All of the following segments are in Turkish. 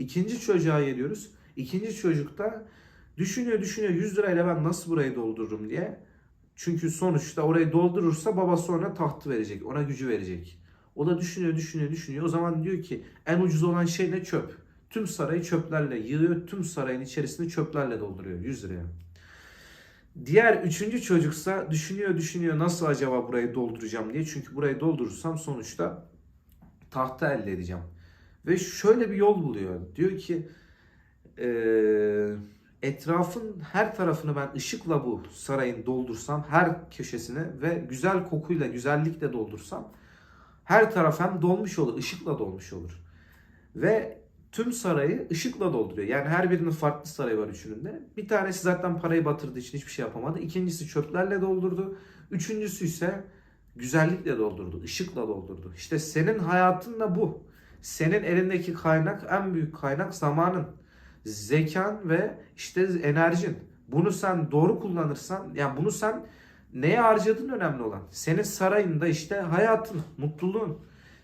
İkinci çocuğa geliyoruz. İkinci çocukta düşünüyor düşünüyor 100 lirayla ben nasıl burayı doldururum diye. Çünkü sonuçta orayı doldurursa babası ona tahtı verecek, ona gücü verecek. O da düşünüyor, düşünüyor, düşünüyor. O zaman diyor ki en ucuz olan şey ne? Çöp. Tüm sarayı çöplerle yığıyor, tüm sarayın içerisini çöplerle dolduruyor 100 liraya. Diğer üçüncü çocuksa düşünüyor, düşünüyor nasıl acaba burayı dolduracağım diye. Çünkü burayı doldurursam sonuçta tahta elde edeceğim. Ve şöyle bir yol buluyor. Diyor ki eee, etrafın her tarafını ben ışıkla bu sarayın doldursam her köşesini ve güzel kokuyla güzellikle doldursam her taraf hem dolmuş olur ışıkla dolmuş olur. Ve tüm sarayı ışıkla dolduruyor. Yani her birinin farklı sarayı var üçünün de. Bir tanesi zaten parayı batırdığı için hiçbir şey yapamadı. İkincisi çöplerle doldurdu. Üçüncüsü ise güzellikle doldurdu, ışıkla doldurdu. İşte senin hayatın da bu. Senin elindeki kaynak, en büyük kaynak zamanın, zekan ve işte enerjin. Bunu sen doğru kullanırsan, yani bunu sen neye harcadığın önemli olan. Senin sarayında işte hayatın, mutluluğun.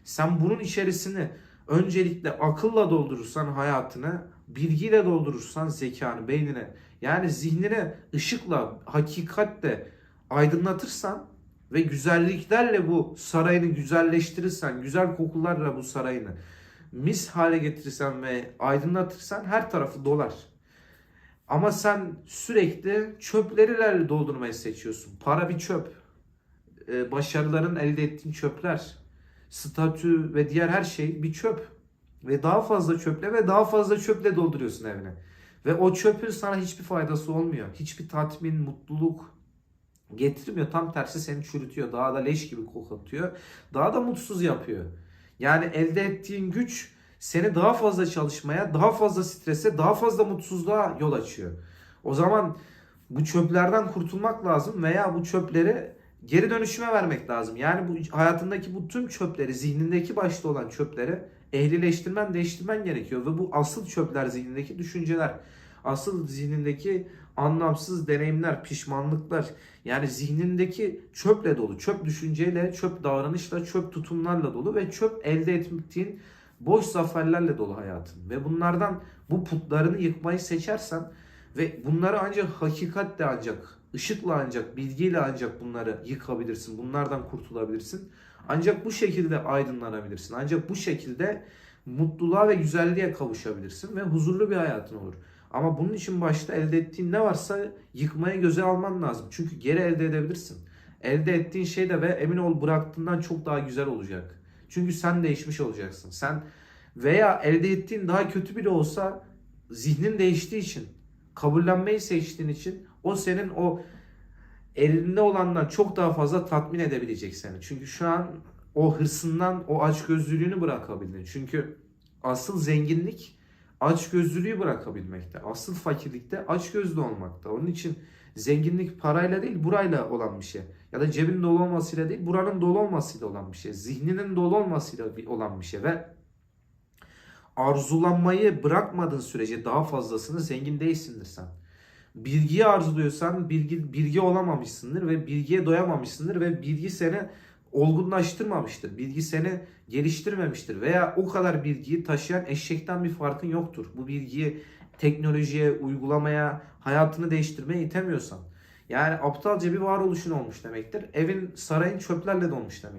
Sen bunun içerisini öncelikle akılla doldurursan hayatını, bilgiyle doldurursan zekanı, beynine, yani zihnine ışıkla, hakikatle aydınlatırsan ve güzelliklerle bu sarayını güzelleştirirsen, güzel kokularla bu sarayını mis hale getirirsen ve aydınlatırsan her tarafı dolar. Ama sen sürekli çöplerilerle doldurmayı seçiyorsun. Para bir çöp. Ee, başarıların elde ettiğin çöpler. Statü ve diğer her şey bir çöp. Ve daha fazla çöple ve daha fazla çöple dolduruyorsun evine. Ve o çöpün sana hiçbir faydası olmuyor. Hiçbir tatmin, mutluluk getirmiyor. Tam tersi seni çürütüyor. Daha da leş gibi kokatıyor. Daha da mutsuz yapıyor. Yani elde ettiğin güç seni daha fazla çalışmaya, daha fazla strese, daha fazla mutsuzluğa yol açıyor. O zaman bu çöplerden kurtulmak lazım veya bu çöpleri geri dönüşüme vermek lazım. Yani bu hayatındaki bu tüm çöpleri, zihnindeki başta olan çöpleri ehlileştirmen, değiştirmen gerekiyor ve bu asıl çöpler zihnindeki düşünceler, asıl zihnindeki anlamsız deneyimler, pişmanlıklar, yani zihnindeki çöple dolu, çöp düşünceyle, çöp davranışla, çöp tutumlarla dolu ve çöp elde ettiğin boş zaferlerle dolu hayatın. Ve bunlardan bu putlarını yıkmayı seçersen ve bunları ancak hakikatle ancak, ışıkla ancak, bilgiyle ancak bunları yıkabilirsin. Bunlardan kurtulabilirsin. Ancak bu şekilde aydınlanabilirsin. Ancak bu şekilde mutluluğa ve güzelliğe kavuşabilirsin ve huzurlu bir hayatın olur. Ama bunun için başta elde ettiğin ne varsa yıkmaya göze alman lazım. Çünkü geri elde edebilirsin. Elde ettiğin şey de ve emin ol bıraktığından çok daha güzel olacak. Çünkü sen değişmiş olacaksın. Sen veya elde ettiğin daha kötü bile olsa zihnin değiştiği için, kabullenmeyi seçtiğin için o senin o elinde olandan çok daha fazla tatmin edebilecek seni. Çünkü şu an o hırsından, o açgözlülüğünü bırakabildin. Çünkü asıl zenginlik açgözlülüğü bırakabilmekte. Asıl fakirlikte açgözlü olmakta. Onun için zenginlik parayla değil burayla olan bir şey. Ya da cebin dolu olmasıyla değil buranın dolu olmasıyla olan bir şey. Zihninin dolu olmasıyla olan bir şey ve arzulanmayı bırakmadığın sürece daha fazlasını zengin değilsindir sen. Bilgiyi arzuluyorsan bilgi, bilgi olamamışsındır ve bilgiye doyamamışsındır ve bilgi seni olgunlaştırmamıştır. Bilgi seni geliştirmemiştir veya o kadar bilgiyi taşıyan eşekten bir farkın yoktur. Bu bilgiyi teknolojiye, uygulamaya, hayatını değiştirmeye itemiyorsan. Yani aptalca bir varoluşun olmuş demektir. Evin, sarayın çöplerle dolmuş demek.